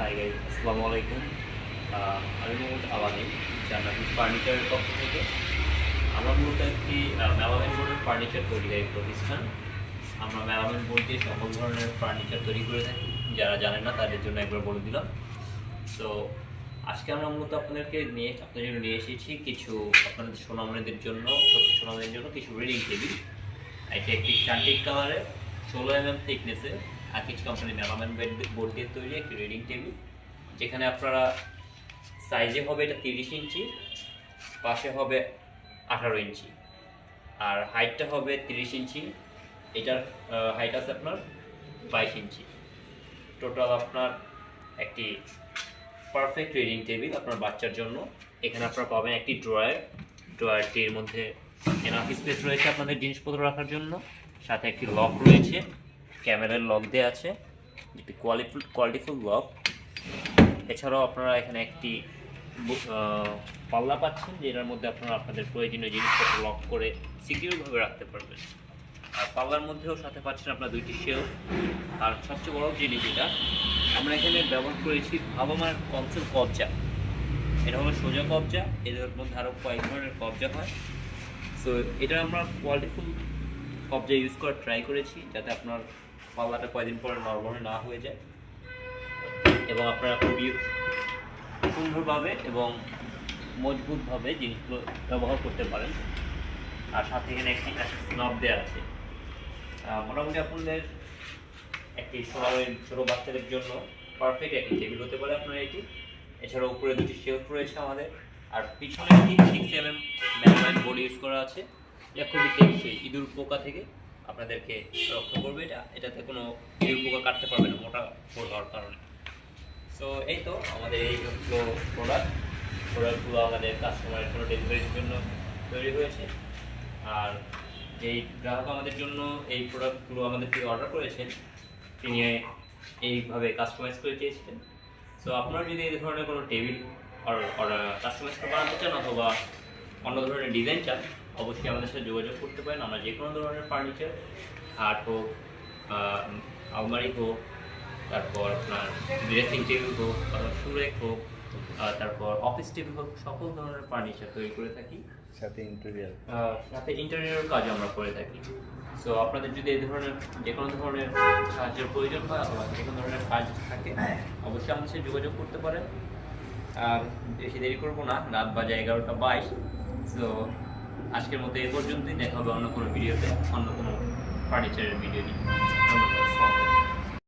Hi guys আসসালামু আলাইকুম আমি মোহাম্মদ আলানি জান্নাতি ফার্নিচারের পক্ষ থেকে। আমরা মূলত একটি মেলামেন বোর্ডের ফার্নিচার তৈরিকারী প্রতিষ্ঠান। আমরা মেলামেন বোর্ড দিয়ে সকল ধরনের ফার্নিচার তৈরি করে থাকি। যারা জানেন না, তাদের জন্য একবার বলে দিলাম। তো আজকে আমরা মূলত আপনাদেরকে নিয়ে, আপনাদের জন্য নিয়ে এসেছি কিছু আপনাদের সোনামণিদের জন্য ছোট্ট সোনামণিদের জন্য কিছু রিডিং টেবিল এটা একটি চান্টিক কালারে ষোলো এম এম থিকনেসে আকিজ কোম্পানি মেলামেন বোর্ড দিয়ে তৈরি একটি রিডিং টেবিল যেখানে আপনারা সাইজে হবে এটা তিরিশ ইঞ্চি, পাশে হবে আঠারো ইঞ্চি, আর হাইটটা হবে তিরিশ ইঞ্চি, এটার হাইট আছে আপনার বাইশ ইঞ্চি। টোটাল আপনার একটি পারফেক্ট রিডিং টেবিল আপনার বাচ্চার জন্য। এখানে আপনারা পাবেন একটি ড্রয়ার ড্রয়ারটির মধ্যে এনাফ স্পেস রয়েছে আপনাদের জিনিসপত্র রাখার জন্য, সাথে একটি লক রয়েছে। ক্যামেরার লক দেওয়া আছে, একটি কোয়ালিফুল কোয়ালিটিফুল লক এছাড়াও আপনারা এখানে একটি পাল্লা পাচ্ছেন, যেটার মধ্যে আপনারা আপনাদের প্রয়োজনীয় জিনিসপত্র লক করে সিকিউরভাবে রাখতে পারবেন। আর পাল্লার মধ্যেও সাথে পাচ্ছেন আপনার দুইটি শেল আর সবচেয়ে বড় জিনিস যেটা, আমরা এখানে ব্যবহার করেছি ভাবামার কনসেল কবজা। এটা হলো সোজা কবজা, এদের মধ্যে আরও কয়েক ধরনের কবজা হয়। সো এটা আমরা কোয়ালিটিফুল কবজা ইউজ করার ট্রাই করেছি, যাতে আপনার পাল্লাটা কয়েকদিন পরে নরবরে না হয়ে যায়। এবং আপনারা খুবই সুন্দরভাবে এবং মজবুতভাবে জিনিসগুলো ব্যবহার করতে পারেন। আর সাথে এখানে একটি স্নব দেওয়া আছে। মোটামুটি আপনাদের একটি সময়ের ছোটো বাচ্চাদের জন্য পারফেক্ট একটি টেবিল হতে পারে আপনার এটি। এছাড়া উপরে দুটি শেলফ রয়েছে আমাদের। আর পিছনে একটি সিক্স এম এম ম্যাগনাইট বোর্ড ইউজ করা আছে। যা খুবই টেকসই ইঁদুর পোকা থেকে। আপনাদেরকে রক্ষা করবে এটা, এটাতে কোনো ইঁদুর পোকা কাটতে পারবে না, মোটা বোর্ড হওয়ার কারণে। সো এই তো আমাদের এই হলো প্রোডাক্ট প্রোডাক্টগুলো আমাদের কাস্টমারের জন্য ডেলিভারির জন্য তৈরি হয়েছে। আর যেই গ্রাহক আমাদের জন্য এই প্রোডাক্টগুলো আমাদের থেকে অর্ডার করেছেন, তিনি এইভাবে কাস্টমাইজ করে চেয়েছিলেন সো আপনারা যদি এই ধরনের কোনো টেবিল কাস্টমাইজ করে বানাতে চান অথবা অন্য ধরনের ডিজাইন চান অবশ্যই আমাদের সাথে যোগাযোগ করতে পারেন। আমরা যে কোনো ধরনের ফার্নিচার খাট হোক আলমারি হোক তারপর আপনার ড্রেসিং টেবিল হোক অথবা সুরেক হোক তারপর অফিস টেবিল হোক সকল ধরনের ফার্নিচার তৈরি করে থাকি। সাথে ইন্টেরিয়ার সাথে ইন্টারনেটের কাজ আমরা করে থাকি। সো আপনাদের যদি এই ধরনের যে কোনো ধরনের সাহায্যের প্রয়োজন হয় অথবা যে কোনো ধরনের কাজ থাকে অবশ্যই আমাদের সাথে যোগাযোগ করতে পারেন। আর বেশি দেরি করব না রাত বাজে এগারোটা বাইশ। সো আজকের মতো এ পর্যন্তই দেখা হবে অন্য কোনো ভিডিওতে, অন্য কোনো ফার্নিচারের ভিডিও নিয়ে ধন্যবাদ।